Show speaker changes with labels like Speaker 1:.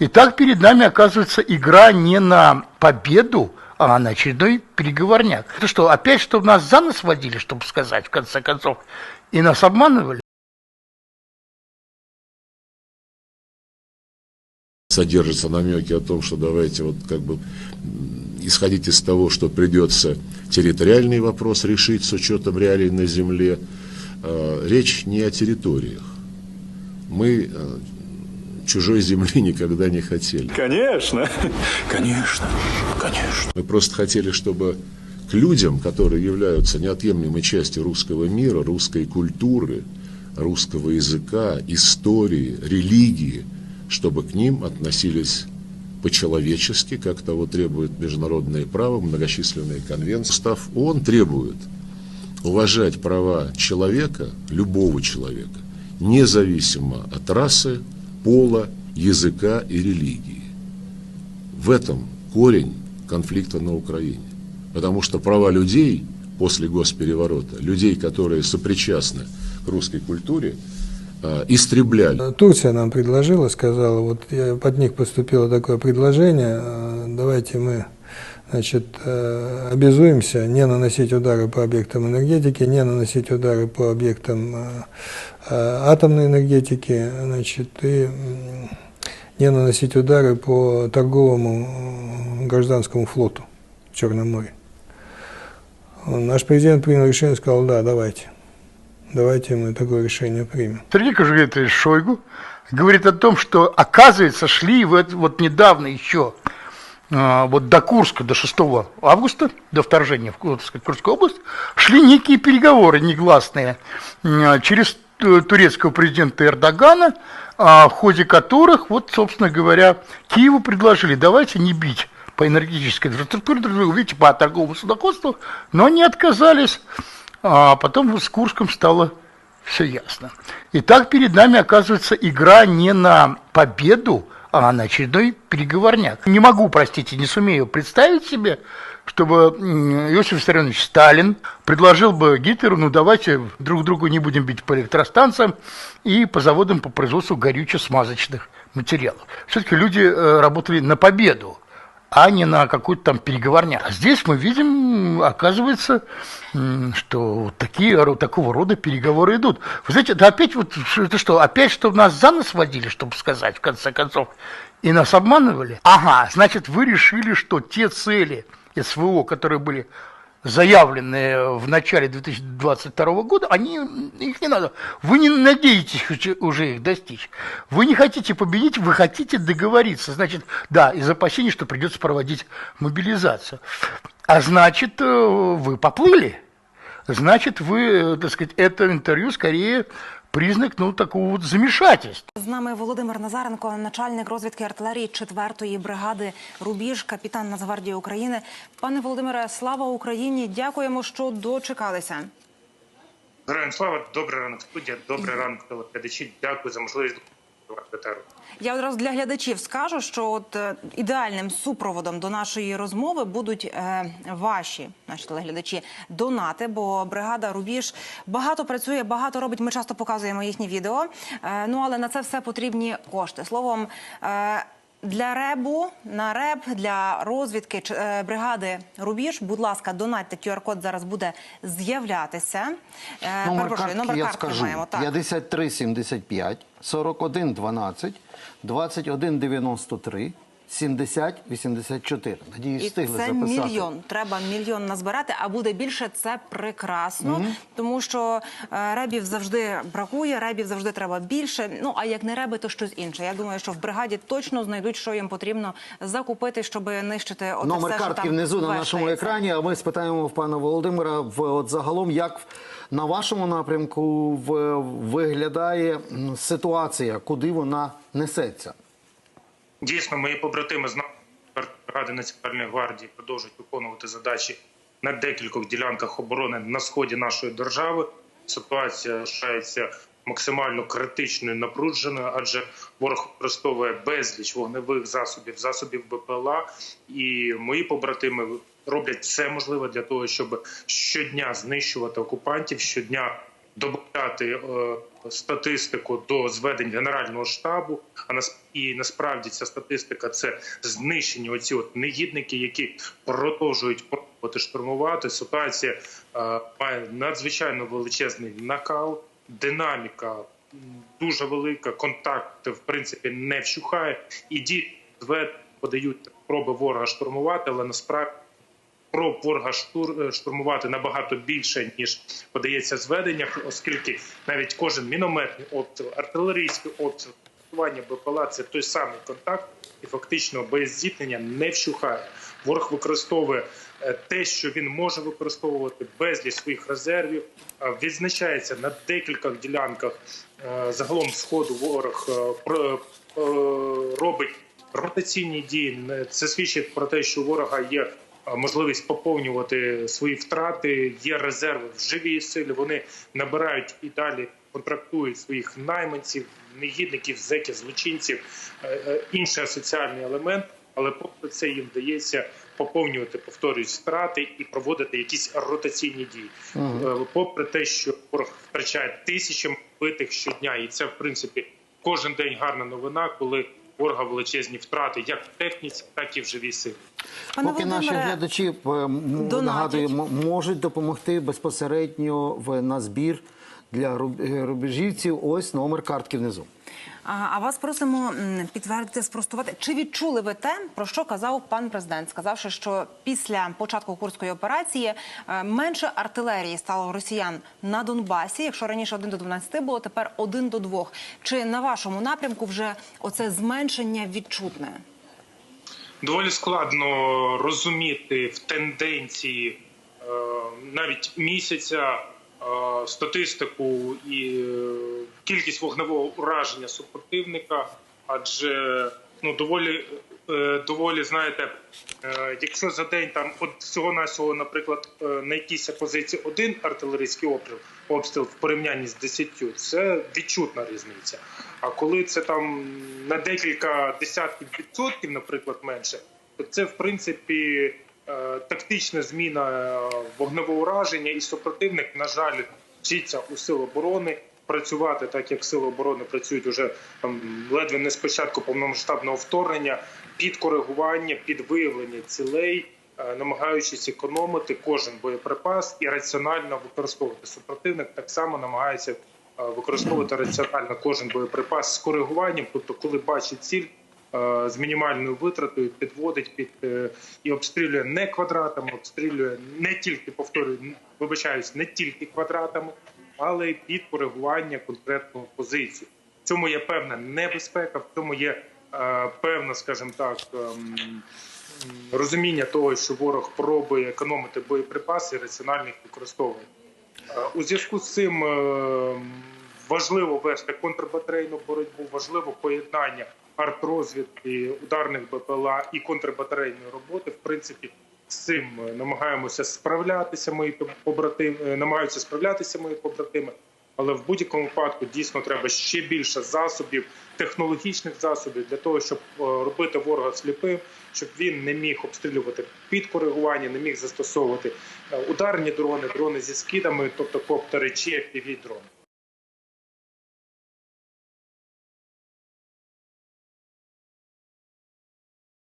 Speaker 1: Итак, перед нами оказывается игра не на победу, а на очередной переговорняк. Это что, опять чтобы нас за нос водили, чтобы сказать, в конце концов, и нас обманывали?
Speaker 2: содержатся намеки о том, что давайте вот как бы исходить из того, что придется территориальный вопрос решить с учетом реалий на земле. Э, Речь не о территориях. Мы э, чужой земли никогда не хотели.
Speaker 3: Конечно, конечно, конечно.
Speaker 2: Мы просто хотели, чтобы к людям, которые являются неотъемлемой частью русского мира, русской культуры, русского языка, истории, религии, чтобы к ним относились по-человечески, как того требует международное право, многочисленные конвенции. Устав ООН требует уважать права человека, любого человека, независимо от расы, пола, языка и религии. В этом корень конфликта на Украине. Потому что права людей после госпереворота, людей, которые сопричастны к русской культуре, а, истребляли.
Speaker 4: Турция нам предложила, сказала, вот я, от них поступило такое предложение, э, давайте мы значит, э, обязуемся не наносить удары по объектам энергетики, не наносить удары по объектам э, э, атомной энергетики, значит, и не наносить удары по торговому гражданскому флоту в Черном море. Наш президент принял решение, сказал, да, давайте. Давайте мы такое решение примем.
Speaker 1: Сергей Кожугетович Шойгу говорит о том, что, оказывается, шли вот, вот недавно еще вот до Курска, до 6 августа, до вторжения в Курскую область, шли некие переговоры негласные м, через турецкого президента Эрдогана, а, в ходе которых, вот, собственно говоря, Киеву предложили, давайте не бить по энергетической инфраструктуре, друг друга, видите, по торговому судоходству, но они отказались, а потом с Курском стало все ясно. Итак, перед нами оказывается игра не на победу, а на очередной переговорняк. Не могу, простите, не сумею представить себе, чтобы Иосиф Виссарионович Сталин предложил бы Гитлеру, ну давайте друг другу не будем бить по электростанциям и по заводам по производству горюче-смазочных материалов. Все-таки люди э, работали на победу а не на какой-то там переговорняк. А здесь мы видим, оказывается, что вот такие, такого рода переговоры идут. Вы знаете, это опять вот, что- это что, опять, чтобы нас за нос водили, чтобы сказать, в конце концов, и нас обманывали? Ага, значит, вы решили, что те цели СВО, которые были заявленные в начале 2022 года, они, их не надо. Вы не надеетесь уже- уже их достичь. Вы не хотите победить, вы хотите договориться. Значит, да, из опасений, что придется проводить мобилизацию. А значит, э, вы поплыли. Значит, вы, э, так сказать, это интервью скорее признак, ну, такого вот замешательства.
Speaker 5: З нами Володимир Назаренко, начальник розвідки артилерії 4-ї бригади Рубіж, капітан Нацгвардії України. Пане Володимире, слава Україні! Дякуємо, що дочекалися.
Speaker 6: Героям слава, добрий ранок, студія, добрий ранок, телеглядачі. Дякую за можливість допомагати.
Speaker 5: Я одразу для глядачів скажу, що от е, ідеальним супроводом до нашої розмови будуть е, ваші наші телеглядачі донати, бо бригада Рубіж багато працює, багато робить. Ми часто показуємо їхні відео. Е, ну але на це все потрібні кошти. Словом. Е, для ребу на реб для розвідки е, бригади Рубіж, будь ласка, донатьте QR-код зараз буде з'являтися. Е,
Speaker 7: Номер картки
Speaker 5: номер
Speaker 7: я
Speaker 5: картки
Speaker 7: скажу.
Speaker 5: маємо так.
Speaker 7: 53 75 41 12 21 93 70 84. Надіюсь,
Speaker 5: І
Speaker 7: встигли
Speaker 5: це
Speaker 7: записати.
Speaker 5: мільйон. Треба мільйон назбирати, а буде більше. Це прекрасно, тому що е, ребів завжди бракує, ребів завжди треба більше. Ну а як не реби, то щось інше. Я думаю, що в бригаді точно знайдуть, що їм потрібно закупити, щоб нищити оте
Speaker 7: Номер
Speaker 5: все, що
Speaker 7: картки
Speaker 5: там
Speaker 7: внизу на нашому
Speaker 5: вештається.
Speaker 7: екрані. А ми спитаємо в пана Володимира в от загалом, як на вашому напрямку в, виглядає м, ситуація, куди вона несеться.
Speaker 6: Дійсно, мої побратими з бригади Національної гвардії продовжують виконувати задачі на декількох ділянках оборони на сході нашої держави. Ситуація залишається максимально критичною, напруженою, адже ворог використовує безліч вогневих засобів, засобів БПЛА. І мої побратими роблять все можливе для того, щоб щодня знищувати окупантів, щодня додати е, статистику до зведень Генерального штабу. А і насправді ця статистика це знищені оці от негідники, які продовжують пробувати штурмувати. Ситуація е, має надзвичайно величезний накал, динаміка дуже велика, контакт в принципі не вщухає, і звед подають спроби ворога штурмувати, але насправді спроб ворога штур, е, штурмувати набагато більше ніж подається зведеннях, оскільки навіть кожен мінометний обстріл, артилерійський обстріл, тестування БПЛА – це той самий контакт, і фактично без зіткнення не вщухає. Ворог використовує е, те, що він може використовувати безліч своїх резервів. Відзначається на декількох ділянках е, загалом сходу ворог про- робить ротаційні дії. Це свідчить про те, що ворога є можливість поповнювати свої втрати. Є резерви в живій силі. Вони набирають і далі контрактують своїх найманців, негідників, зеків, злочинців, е, е, інший соціальний елемент. Але попри це їм вдається поповнювати, повторюють втрати і проводити якісь ротаційні дії. Е, Попри те, що ворог втрачає тисячі битих щодня, і це в принципі кожен день гарна новина, коли ворога величезні втрати, як в техніці, так і в живій силі.
Speaker 5: Пане
Speaker 7: Поки наші глядачі е, нагадую, можуть допомогти безпосередньо в на збір для е, рубежівців. Ось номер картки внизу.
Speaker 5: А а вас просимо підтвердити, спростувати. Чи відчули ви те, про що казав пан президент, сказавши, що після початку курської операції е, менше артилерії стало росіян на Донбасі. Якщо раніше 1 до 12 було, тепер 1 до 2. Чи на вашому напрямку вже оце зменшення відчутне?
Speaker 6: Доволі складно розуміти в тенденції е, навіть місяця е, статистику і е, кількість вогневого ураження супротивника, адже ну доволі доволі знаєте, е, якщо за день там от всього навсього наприклад, е, на якійсь позиції один артилерійський обстріл, обстріл в порівнянні з десятью, це відчутна різниця. А коли це там на декілька десятків відсотків, наприклад, менше, то це в принципі е, тактична зміна е, вогневого ураження, і супротивник, на жаль, вчиться у сил оборони працювати так, як сили оборони працюють уже там ледве не з початку повномасштабного вторгнення, під коригування, під виявлення цілей. е, Намагаючись економити кожен боєприпас і раціонально використовувати супротивник, так само намагається е, використовувати раціонально кожен боєприпас з коригуванням, тобто, коли бачить ціль е, з мінімальною витратою, підводить під і обстрілює не квадратами, обстрілює не тільки повторюю, вибачаюсь, не тільки квадратами, але й під коригування конкретної позиції. В цьому є певна небезпека, в цьому є е, певна, скажімо так. ем, Розуміння того, що ворог пробує економити боєприпаси і раціонально їх використовує. Е, У зв'язку з цим е, важливо вести контрбатарейну боротьбу, важливо поєднання артрозвідки, ударних БПЛА і контрбатарейної роботи. В принципі, з цим намагаємося справлятися. Мої побратими намагаються справлятися мої побратими. Але в будь-якому випадку дійсно треба ще більше засобів, технологічних засобів для того, щоб е, робити ворога сліпим, щоб він не міг обстрілювати під коригування, не міг застосовувати е, ударні дрони, дрони зі скидами, тобто коптери чи fpv дрони.